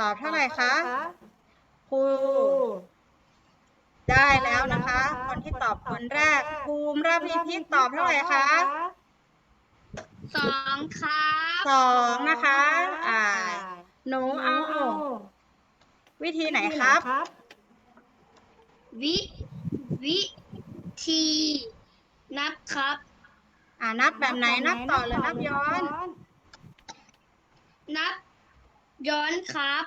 ตอบเท่าไหร่คะครูครูได้แล้วนะคะ คนที่ตอบคนแรกภูมิระพีพิษตอบเท่าไหร่คะสองครับสองนะคะ อ่าหนูเอาวิธีไหนครับ วิ วิธีนับครับ อ่านับแบบไหนนับต่อหรือนับย้อน นับ ย้อนครับ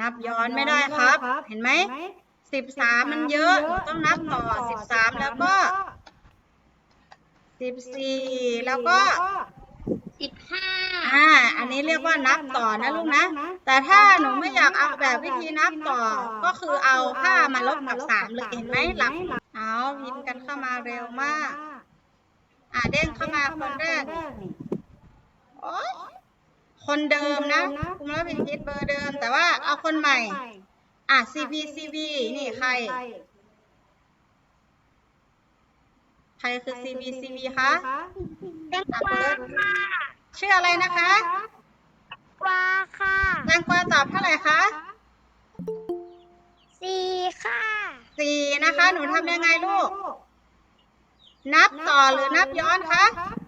นับย้อนไม่ได้ครับ เห็นไหมสิบสามมันเยอะหนูต้องนับต่อสิบสามแล้วก็สิบสี่แล้วก็สิบห้าอ่า อันนี้เรียกว่านับต่อนะลูกนะ แต่ถ้าหนูไม่อยากเอาแบบวิธีนับต่อ ก็คือเอาห้ามาลบกับสามเลยเห็นไหมหลับเอาพิมพ์กันเข้ามาเร็วมาก อ่าเด้งเข้ามาคนแรกโอ๊ ยคนเดิมนะ คุณแล้วพิมพ์คิดเบอร์เดิม แต่ว่าเอาคนใหม่ อะ CP CP นี่ใคร ใครคือ CP CP คะแตงกวาค่ะชื่ออะไรนะคะกวาค่ะแตงกวาตอบเท่าไหร่คะสี่ค่ะสี่นะคะ หนูทำยังไงลูก นับต่อหรือนับย้อนคะ นับ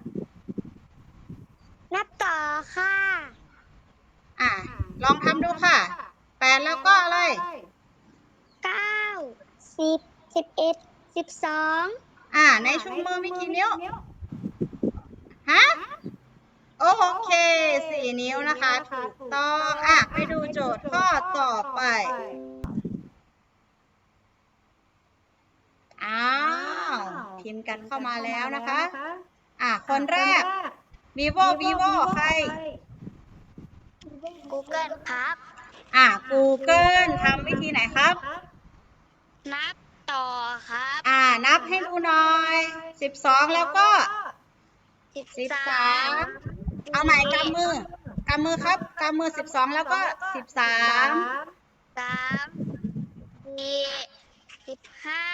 ต่อค่ะ อะ ลองทำดูค่ะแปดแล้วก็อะไรเก้าสิบสิบเอ็ดสิบสองอ่าในชุมมือมีกี่นิ้วฮะโอเคสี่นิ้วนะคะถูกต้องอะไปดูโจทย์ข้อต่อไปอ้าวพิมพ์กันเข้ามาแล้วนะคะ อะคนแรก vivo vivo ใครกูเกิลครับ อะ Google ทำวิธีไหนครับ นับต่อครับอ่า นับให้ดูหน่อยสิบสองแล้วก็สิบสิบสาสามมเอาใหม่กำมือกำมือครับกำมือสิบสองแล้วก็สิบสามสามสี่สิบห้า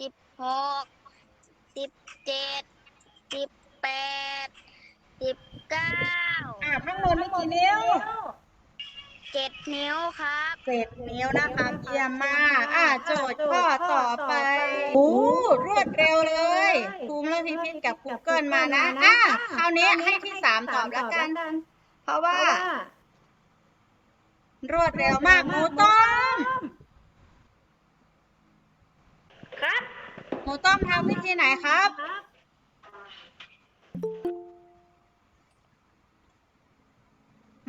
สิบหกสิบเจ็ดสิบแปด สิบเก้าอ่าทั้งหมดมีกี่นิ้วเจ็ดนิ้วครับเจ็ดนิ้วนะคะเยี่ยมมากอ่าโจทย์ข้อต่อไปโอ้รวดเร็วเลยภูมิและพิพิธกับ Google มานะอ่าคราวนี้ให้ที่สามตอบแล้วกัน เพราะว่า รวดเร็วมากหมูต้มครับหมูต้มทำวิธีไหนครับ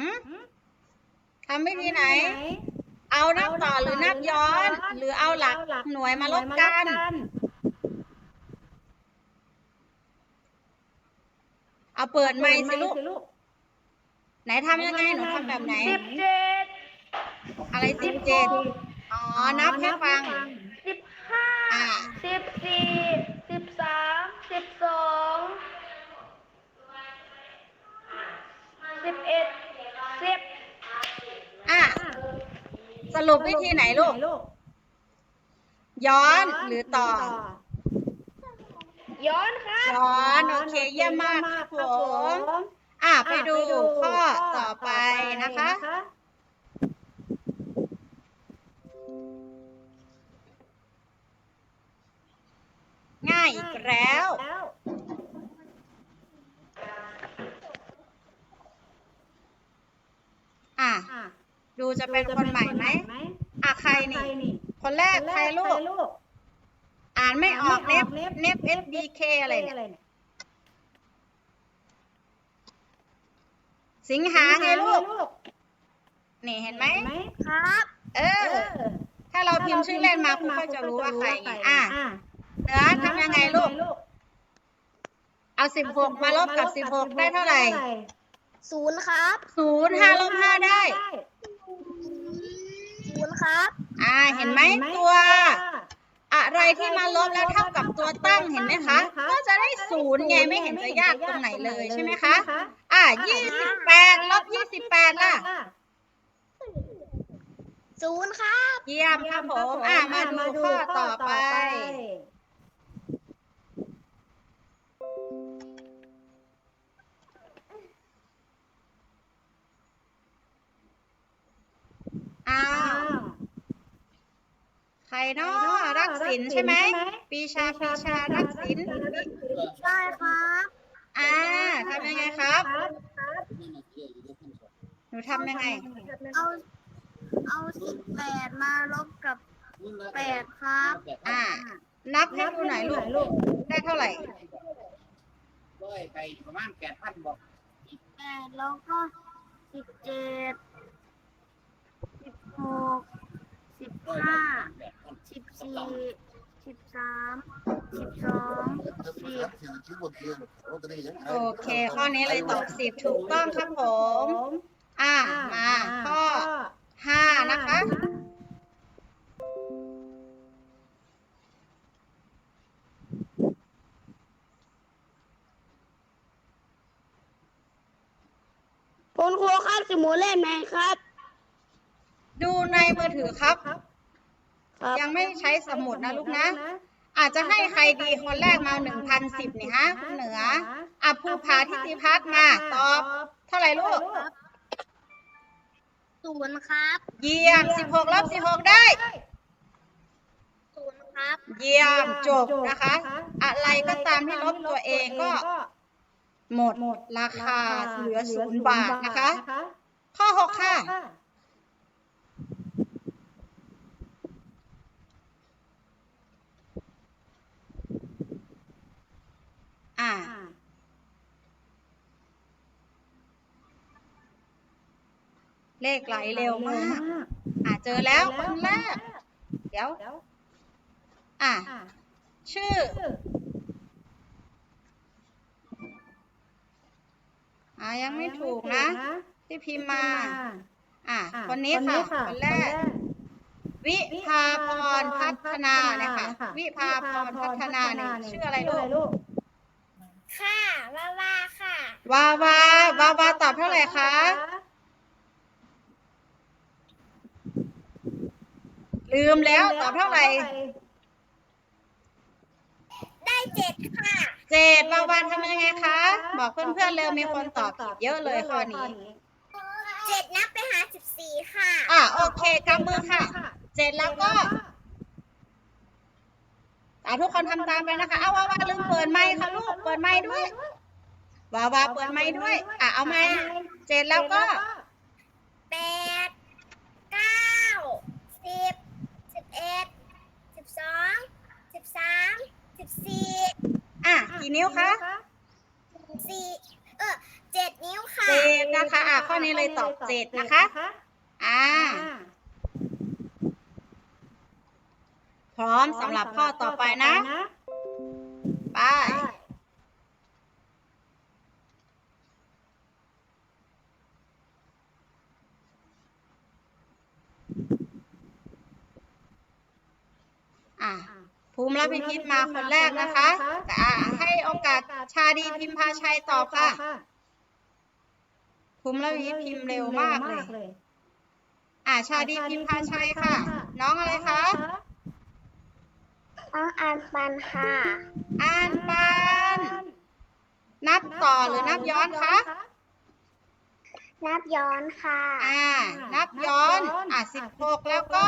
หืมทำวิธีไหน เอานับต่อหรือนับย้อน หรือเอาหลักหน่วยมาลบกัน เอาเปิดไมค์สิลูก ไหนทำยังไงหนูทำแบบไหน สิบเจ็ดอะไรสิบเจ็ดอ๋อ นับให้ฟัง สิบห้า อ่า สิบสี่ สิบสาม สิบสอง สิบเอ็ดสิบ อะ สรุปวิธีไหนลูก ย้อนหรือต่อ ย้อนครับย้อน โอเค เยี่ยมมากครับผม อะ ไปดูข้อต่อไปนะคะ ง่ายอีกแล้ว ดูจะเป็นคนใหม่ไหมอะใครนี่ คนแรกใครลูก อ่านไม่ออกเน็บเน็บ SBK อะไรเนี่ย สิงหาไงลูก นี่เห็นไหมครับ เออ ถ้าเราพิมพ์ชื่อเล่นมาคุณก็จะรู้ว่าใครไงอะเหนือทำยังไงลูก เอาสิบหกมาลบกับสิบหกได้เท่าไหร่ศูนย์ครับศูนย์ห้าลบห้าได้ศูนย์ ครับอ่าเห็นไหมตัว อะไรที่มาลบแล้วเท่ากับตัวตั้งเห็นไหมคะ ก็จะได้ศูนย์ไงไม่เห็นจะยากตรงไหนเลยใช่ไหมคะอ่ายี่สิบแปดลบยี่สิบแปดล่ะศูนย์ครับเยี่ยมครับผมอ่ามาดูข้อต่อไปอ เนาะรักศิลป์ใช่ไหมปีชาปีชารักศิลป์ใช่ครับอ่าทำยังไงครับ หนูทำยังไง เอาเอาสิบแปดมาลบกับแปดครับ อ่า นับให้ดูหน่อยลูกได้เท่าไหร่ร้อยไปประมาณแปดพันบอกสิบแปดแล้วก็สิบเจ็ดสิบหกสิบห้า สิบสี่สิบสามสิบสองสิบโอเค ข้อนี้เลยตอบสิบถูกต้องครับผม อ่ามาข้อห้านะคะคุณครูครับสมูเล่นไหมครับ ดูในมือถือครับ ยังไม่ใช้สมุดนะลูกนะ อาจจะให้ใครดีคนแรกมาหนึ่งพันสิบนี่ฮะคุณเหนืออะภูผาทิติพัฒน์มาตอบ เท่าไหร่ลูกศูนย์ครับ เยี่ยมสิบหกลบสิบหกได้ศูนย์ครับ เยี่ยมจบนะคะ อะไรก็ตามที่ลบตัวเองก็ หมดราคาเหลือศูนย์บาทนะคะ ข้อหกค่ะ อ่า เลขไหลเร็วมากอ่าเจอแล้วคนแรก เดี๋ยว อ่าชื่อ อ่ายังไม่ถูกนะ ที่พิมพ์มา อ่าคนนี้ค่ะคนแรก วิภาพรพัฒนาเนี่ยค่ะ วิภาพรพัฒนาเนี่ยชื่ออะไรลูกค่ะวาวาค่ะวาวาวาวาตอบเท่าไหร่คะ ลืมแล้วตอบเท่าไหร่ได้เจ็ดค่ะเจ็ดวาวาทำยังไงคะ บอกเพื่อนๆเร็วมีคนตอบผิดเยอะเลยข้อนี้เจ็ดนับไปหาสิบสี่ค่ะ อะโอเคกำมือค่ะเจ็ดแล้วก็อะทุกคนทำตามไปนะคะเอาวาวาลืมเปิดไมค์ค่ะลูกเปิดไมค์ด้วยวาวาเปิดไมค์ด้วย อะเอาไมค์เจ็ดแล้วก็แปดเก้าสิบสิบ เอ็ดสิบสองสิบสามสิบสี่อะกี่นิ้วคะสี่เออเจ็ดนิ้วค่ะเจ็ดนะคะ อะข้อนี้เลยตอบเจ็ดนะคะ อ่า พร้อมสำหรับข้อต่อไปนะ ไป อะ ภูมิรับพิพิธมาคนแรกนะคะแต่อะให้โอกาสชาดีพิมพาชัยตอบค่ะ ภูมิรับพิพิธพิมพ์เร็วมากเลย อะชาดีพิมพาชัยค่ะ น้องอะไรคะน้องอ่านปันค่ะ อ่านปัน นับต่อหรือนับย้อนคะ นับย้อนค่ะ อ่า นับย้อน อะสิบหกแล้วก็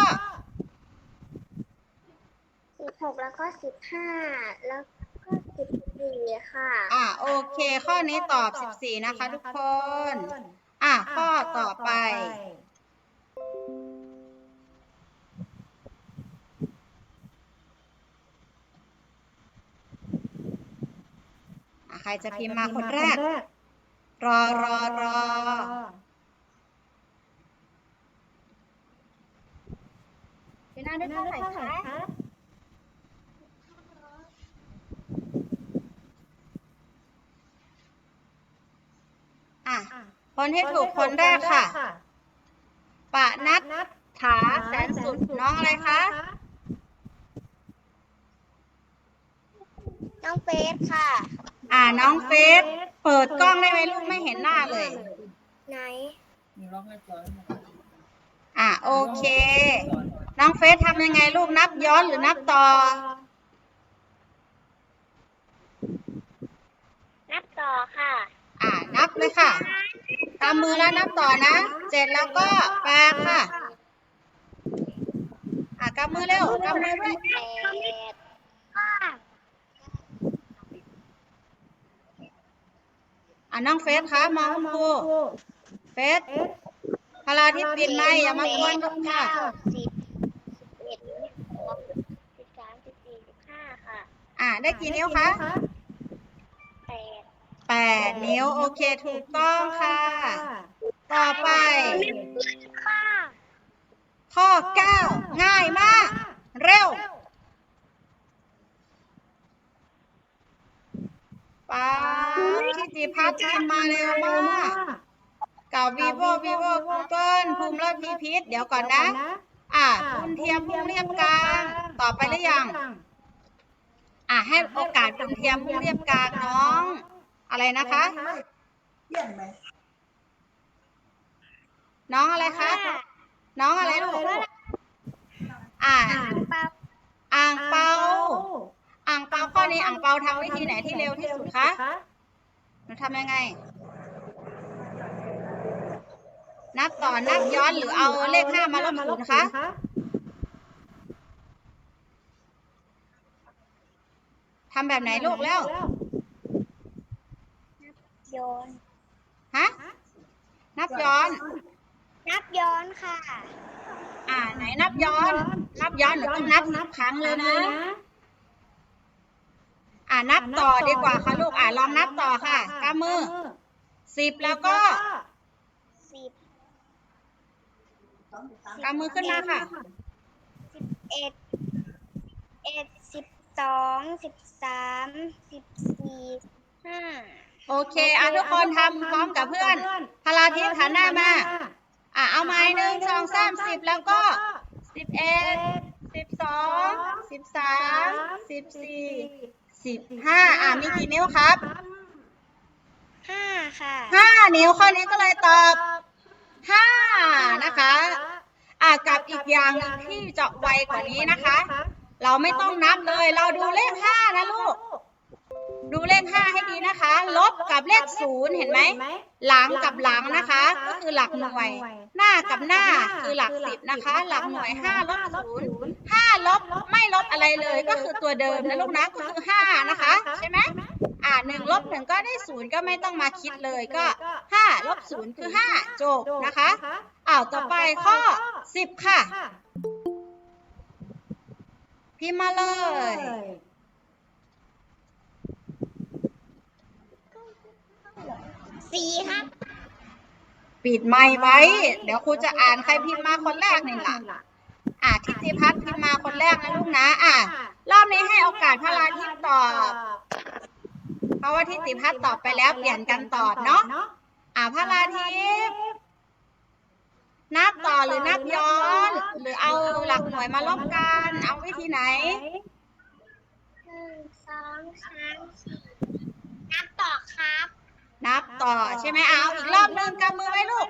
สิบหกแล้วก็สิบห้าแล้วก็สิบสี่ค่ะอะโอเค ข้อนี้ตอบสิบสี่นะคะ ทุกคน อะข้อต่อไปอะใครจะพิมพ์มาคนแรก รอรอรอพี่นาได้เท่าไหร่คะ อะคนที่ถูกคนแรกค่ะ ปะนัดถาแสนสุดน้องอะไรคะน้องเฟสค่ะ อ่าน้องเฟสเปิดกล้องได้ไหมลูกไม่เห็นหน้าเลย ไหนอะโอเค น้องเฟสทำยังไงลูกนับย้อนหรือนับต่อ นับต่อค่ะอ่านับ เลยค่ะตามมือแล้วนับต่อนะเจ็ดแล้วก็แปดค่ะ อะกำมือเร็วกำมือด้วยแปดค่ะอะน้องเฟสคะมองคุณครูเฟสพลาทิพย์ปิดไมค์อย่ามากวนกันค่ะเก้าสิบสิบเอ็ดสิบสองสิบสามสิบสี่สิบห้าค่ะอะได้กี่นิ้วคะแปด แปดนิ้ว โอเค ถูกต้องค่ะ ต่อไป ค่ะข้อเก้าง่ายมาก เร็ว ป้าทิติพัฒน์พิมพ์มาเร็วมากกับ vivo vivo google ภูมิและพีพิษเดี๋ยวก่อนนะ อะคุณเทียมพุ่งเรียบกลางต่อไปหรือยัง อะให้โอกาสคุณเทียมพุ่งเรียบกลางน้อง อะไรนะคะน้องอะไรคะน้องอะไรลูกอ่าปั๊บอ่างเปาอ่างเปาข้อนี้อ่างเปาทำวิธีไหนที่เร็วที่สุดคะหนูทำยังไง นับต่อนับย้อนหรือเอาเลขห้ามาลบศูนย์คะทำแบบไหนลูกแล้ว ย้อน ฮะ นับย้อน นับย้อนค่ะ อ่า ไหนนับย้อน นับย้อนหนูต้องนับนับครั้งเลยนะ อ่านับต่อดีกว่าค่ะลูก อ่าลองนับต่อค่ะกำมือสิบแล้วก็สิบกำมือขึ้นมาค่ะสิบเอ็ดเอ็ดสิบสองสิบสามสิบสี่ห้า โอเคอะทุกคนทำพร้อมกับเพื่อนพลาทิพย์หันหน้ามา อะเอาไม้หนึ่งสองสามสิบแล้วก็สิบเอ็ดสิบสองสิบสามสิบสี่สิบห้าอะมีกี่นิ้วครับห้าค่ะห้านิ้วข้อนี้ก็เลยตอบห้านะคะอะกับอีกอย่างหนึ่งที่จะไวกว่านี้นะคะ เราไม่ต้องนับเลย เราดูเลขห้านะลูก ดูเลขห้าให้ดีนะคะ ลบกับเลขศูนย์เห็นไหม หลังกับหลังนะคะ ก็คือหลักหน่วย หน้ากับหน้าคือหลักสิบนะคะ หลักหน่วยห้าลบศูนย์ห้าลบไม่ลบอะไรเลย ก็คือตัวเดิมนะลูกนะก็คือห้านะคะ ใช่ไหมอ่าหนึ่งลบหนึ่งก็ได้ศูนย์ก็ไม่ต้องมาคิดเลยก็ห้าลบศูนย์คือห้าจบนะคะอ้าวต่อไปข้อสิบค่ะ พิมพ์มาเลย สี่ครับ ปิดไมค์ไว้ เดี๋ยวครูจะอ่านใครพิมพ์มาคนแรกนี่ล่ะ อะทิติพัฒน์พิมพ์มาคนแรกนะลูกนะ อะ รอบนี้ให้โอกาสพระราทิตย์ตอบ เพราะว่าทิติพัฒน์ตอบไปแล้วเปลี่ยนกันตอบเนาะ อะพระราทิตย์นับต่อหรือนับย้อน หรือเอาหลักหน่วยมาลบกัน เอาวิธีไหนหนึ่งสองสามสี่นับต่อครับ นับต่อใช่ไหมเอาอีกรอบหนึงกำมือไว้ลูก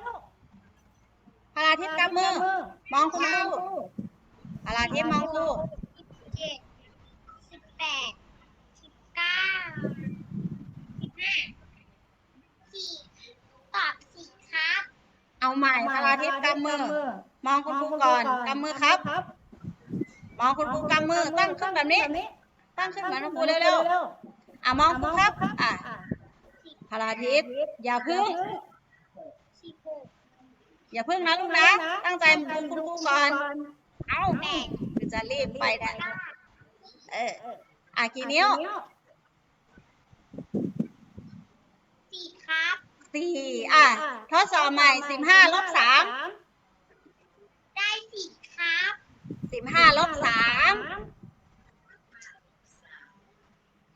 พระราทิตย์กำมือ มองคุณครูพระราทิตย์มองครูสิบเจ็ดสิบแปดสิบเก้าสิบห้าสี่ตอบสี่ครับ เอาใหม่พระราทิตย์กำมือ มองคุณครูก่อนกำมือครับ มองคุณครูกำมือตั้งขึ้นแบบนี้ ตั้งขึ้นเหมือนคุณครูเร็วๆอะมองครูครับ อะ พระราทิตย์อย่าพึ่งสิบหกอย่าพึ่งนะลูกนะ ตั้งใจดูคุณครูก่อน เอ้าคือจะรีบไปนะเอออะกี่นิ้วสี่ครับสี่อะทดสอบใหม่สิบห้าลบสามได้สี่ครับสิบห้าลบสาม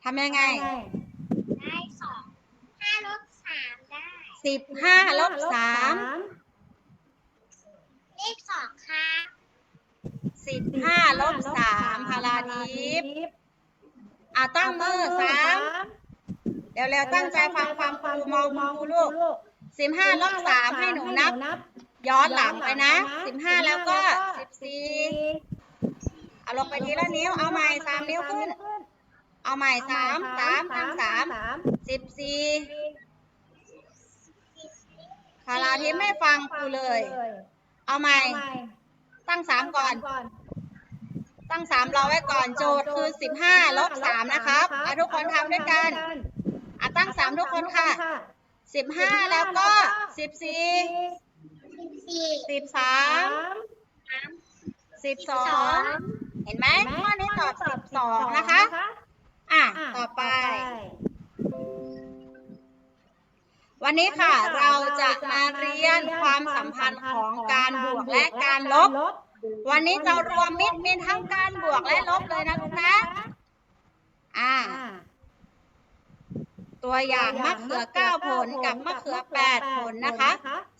ทำยังไงได้สองห้า ลบสามได้สิบห้าลบสามเลขสองครับสิบห้าลบสามพาราทิพย์อะตั้งมือสามเร็วๆตั้งใจฟังความครูมองคุณครูลูกสิบห้าลบสามให้หนูนับ ย้อนหลังไปนะสิบห้าแล้วก็สิบสี่เอาลงไปทีละนิ้วเอาใหม่สามนิ้วขึ้น เอาใหม่สามสามตั้งสามสิบสี่พาราทิพย์ไม่ฟังครูเลย เอาใหม่ ตั้งสามก่อน ตั้งสามรอไว้ก่อนโจทย์คือสิบห้าลบสามนะครับอะทุกคนทำด้วยกันอะตั้งสามทุกคนค่ะสิบห้าแล้วก็สิบสี่สิบสามสิบสองเห็นไหมข้อนี้ตอบสิบสองนะคะ อะต่อไป วันนี้ค่ะ เราจะมาเรียนความสัมพันธ์ของการบวกและการลบ วันนี้จะรวมมิตรมีทั้งการบวกและลบเลยนะลูกนะ อ่า ตัวอย่างมะเขือ9ผลกับมะเขือ8ผลนะคะ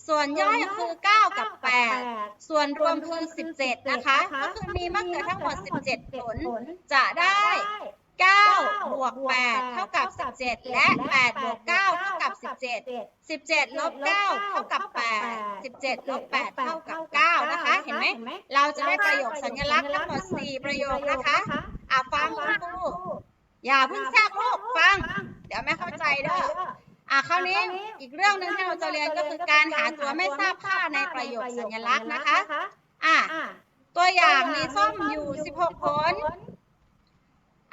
ส่วนย่อยคือ9กับ8ส่วนรวมคือ17นะคะ ก็คือมีมะเขือทั้งหมด17ผลจะได้ 9บวก8เท่ากับ17และ8บวก9เท่ากับ17 17ลบ9เท่ากับ8 17ลบ8เท่ากับ9นะคะ เห็นไหม เราจะได้ประโยคสัญลักษณ์ทั้งหมด4ประโยคนะคะ อะฟังคุณครูอย่าเพิ่งแทรกลูกฟัง เดี๋ยวไม่เข้าใจเด้ออะคราวนี้อีกเรื่องหนึ่งที่เราจะเรียนก็คือการหาตัวไม่ทราบค่าในประโยคสัญลักษณ์นะคะ อะตัวอย่างมีส้มอยู่ 16 ผล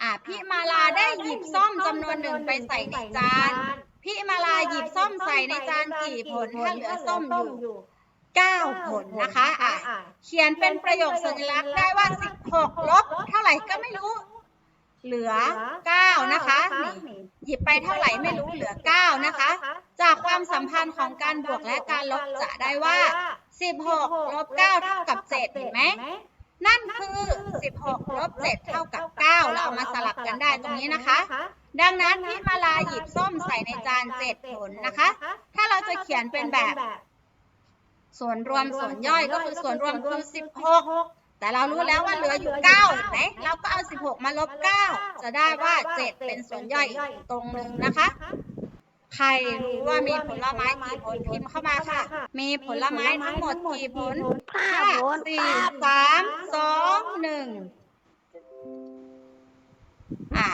อะพี่มาลาได้หยิบส้มจำนวนหนึ่งไปใส่ในจานพี่มาลาหยิบส้มใส่ในจานกี่ผลถ้าเหลือส้มอยู่9ผลนะคะอะเขียนเป็นประโยคสัญลักษณ์ได้ว่า16ลบเท่าไหร่ก็ไม่รู้ เหลือ9นะคะนี่หยิบไปเท่าไหร่ไม่รู้เหลือ9นะคะ จากความสัมพันธ์ของการบวกและการลบจะได้ว่า16ลบ9เท่ากับ7เห็นไหม นั่นคือ 16 ลบ 7 เท่ากับ 9 เราเอามาสลับกันได้ตรงนี้นะคะ ดังนั้นพี่มาลาหยิบส้มใส่ในจาน 7 ผลนะคะ ถ้าเราจะเขียนเป็นแบบ ส่วนรวมส่วนย่อยก็คือส่วนรวมคือ 16 แต่เรารู้แล้วว่าเหลืออยู่ 9 เห็นไหมเราก็เอา 16 มาลบ 9 จะได้ว่า 7 เป็นส่วนย่อยอีกตรงหนึ่งนะคะ ใครรู้ว่ามีผลไม้กี่ผลพิมพ์เข้ามาค่ะ มีผลไม้ทั้งหมดกี่ผลห้าห้าผลสี่สามสองหนึ่งอ่า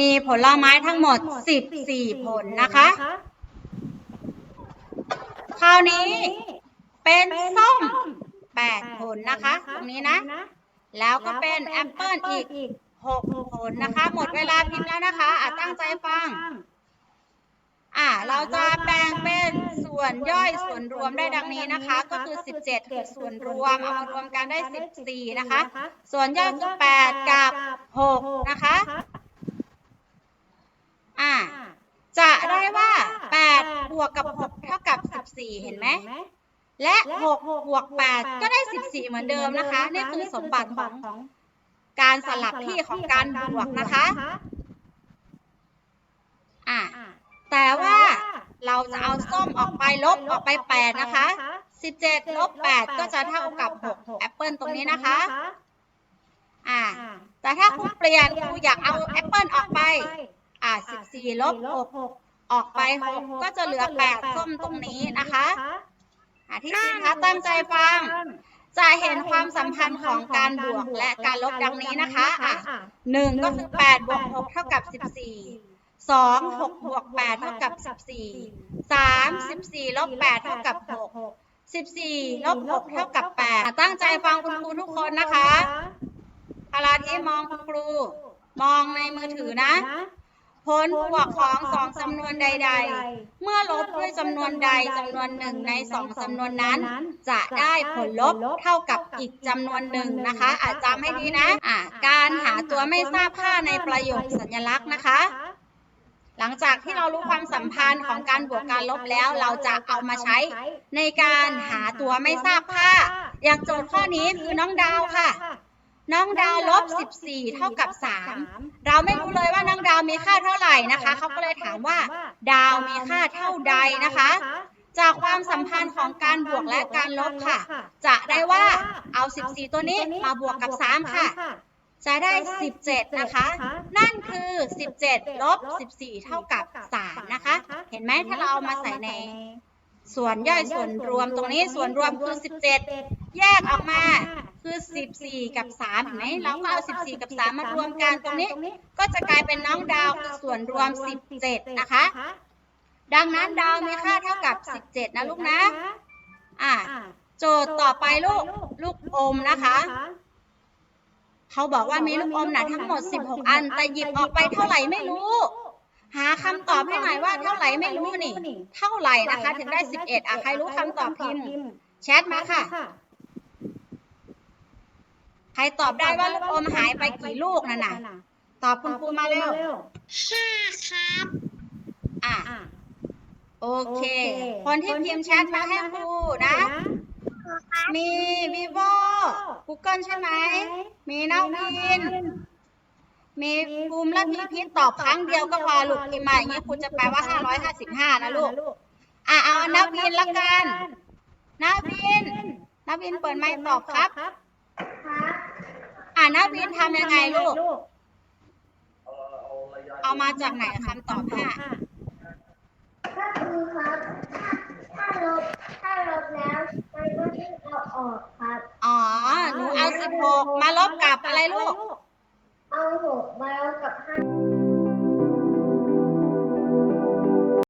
มีผลไม้ทั้งหมดสิบสี่ผลนะคะ คราวนี้เป็นส้มแปดผลนะคะ ตรงนี้นะ แล้วก็เป็นแอปเปิลอีกหกผลนะคะ หมดเวลาพิมพ์แล้วนะคะอะตั้งใจฟัง อ่าเราจะแบ่งเป็นส่วนย่อยส่วนรวมได้ดังนี้นะคะ ก็คือ 17คือส่วนรวมเอามารวมกันได้ 14 นะคะ ส่วนย่อยคือ8กับ 6 นะคะอ่าจะได้ว่า 8 บวกกับ 6 เท่ากับ 14 เห็นไหมและ 6 บวก 8 ก็ได้ 14 เหมือนเดิมนะคะ นี่คือสมบัติของการสลับที่ของการบวกนะคะ เราจะเอาส้มออกไปลบออกไป8นะคะ17ลบ8ก็จะเท่ากับ6แอปเปิลตรงนี้นะคะ อ่า แต่ถ้าครูเปลี่ยนครูอยากเอาแอปเปิลออกไป อ่า14ลบ6ออกไป6ก็จะเหลือ8ส้มตรงนี้นะคะอ่าที่สี่คะตั้งใจฟังจะเห็นความสัมพันธ์ของการบวกและการลบดังนี้นะคะ อะหนึ่งก็คือ8บวก6เท่ากับ14ส สองหกบวก8เท่ากับ14สาม14ลบ8เท่ากับ6 14ลบ6เท่ากับ8ตั้งใจฟังคุณครูทุกคนนะคะพาราที่มองคุณครู มองในมือถือนะ ผลบวกของสองจำนวนใด ๆ เมื่อลบด้วยจำนวนใดจำนวนหนึ่งในสองจำนวนนั้น จะได้ผลลบเท่ากับอีกจำนวนหนึ่งนะคะ อาจจำให้ดีนะะการหาตัวไม่ทราบค่าในประโยคสัญลักษณ์นะคะ หลังจากที่เรารู้ความสัมพันธ์ของการบวกการลบแล้ว เราจะเอามาใช้ในการหาตัวไม่ทราบค่า อย่างโจทย์ข้อนี้คือน้องดาวค่ะ น้องดาวลบ 14 เท่ากับ 3 เราไม่รู้เลยว่าน้องดาวมีค่าเท่าไหร่นะคะ เขาก็เลยถามว่า ดาวมีค่าเท่าใดนะคะ จากความสัมพันธ์ของการบวกและการลบค่ะ จะได้ว่าเอา 14 ตัวนี้มาบวกกับ 3 ค่ะ จะได้ 17 นะคะ นั่นคือ 17 ลบ 14 เท่ากับ 3 นะคะ เห็นไหมถ้าเราเอามาใส่ใน ส่วนย่อยส่วนรวมตรงนี้ส่วนรวมคือ 17 แยกออกมาคือ 14 กับ 3 เห็นไหมเราก็เอา 14 กับ 3 มารวมกันตรงนี้ ก็จะกลายเป็นน้องดาวคือส่วนรวม 17 นะคะ ดังนั้นดาวมีค่าเท่ากับ 17 นะลูกนะ อ่า โจทย์ต่อไปลูก ลูกอมนะคะ เขาบอกว่ามีลูกอมนะทั้งหมด 16 อัน แต่หยิบออกไปเท่าไหร่ไม่รู้ หาคำตอบให้หน่อยว่าเท่าไหร่ไม่รู้นี่ เท่าไหร่นะคะ ถึงได้ 11อะใครรู้คำตอบพิมพ์ แชทมาค่ะ ใครตอบได้ว่าลูกอมหายไปกี่ลูกนั่นน่ะ ตอบคุณครูมาเร็วห้าครับอะโอเค คนที่พิมพ์แชทมาให้ครูนะ มี vivo Google ใช่ไหม มีนาวิน มีภูมิและพีพิษตอบครั้งเดียวก็พอลูกพิมพ์มาอย่างนี้ครูจะแปลว่า555นะลูก อะเอานาวินละกันนาวินนาวินเปิดไมค์ตอบครับ อะนาวินทำยังไงลูก เอามาจากไหนคำตอบห้าก็คือครับ ถ้าถ้าลบถ้าลบแล้วมันก็ต้ องเอาออกครับอ๋อ หนูเอา16มาลบกับอะไรลูก เอาหกมาลบกับห้า